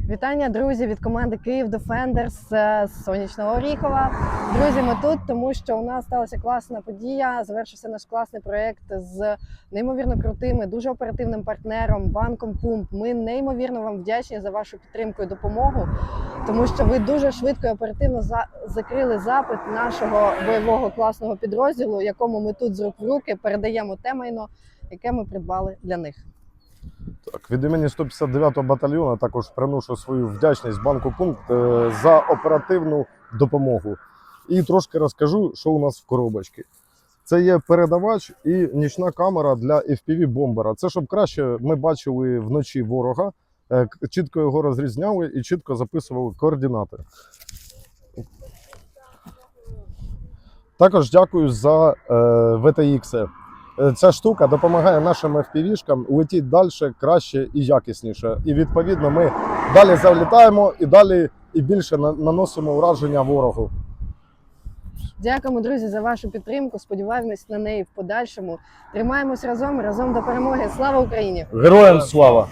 Вітання, друзі, від команди Київ Defenders е, з сонячного Оріхова. Друзі, ми тут, тому що у нас сталася класна подія. Завершився наш класний проєкт з неймовірно крутим, і дуже оперативним партнером банком Пумп. Ми неймовірно вам вдячні за вашу підтримку і допомогу, тому що ви дуже швидко і оперативно за- закрили запит нашого бойового класного підрозділу, якому ми тут з рук в руки передаємо те майно, яке ми придбали для них. Так, від імені 159-го батальйону також приношу свою вдячність банку пункт е, за оперативну допомогу. І трошки розкажу, що у нас в коробочці. Це є передавач і нічна камера для fpv бомбера. Це щоб краще ми бачили вночі ворога, е, чітко його розрізняли і чітко записували координати. Також дякую за е, VTX. Е, Ця штука допомагає нашим FPV-шкам летіти далі, краще і якісніше. І відповідно ми далі залітаємо і далі і більше наносимо ураження ворогу. Дякуємо, друзі, за вашу підтримку. Сподіваємось на неї в подальшому. Тримаємось разом, разом до перемоги. Слава Україні! Героям слава!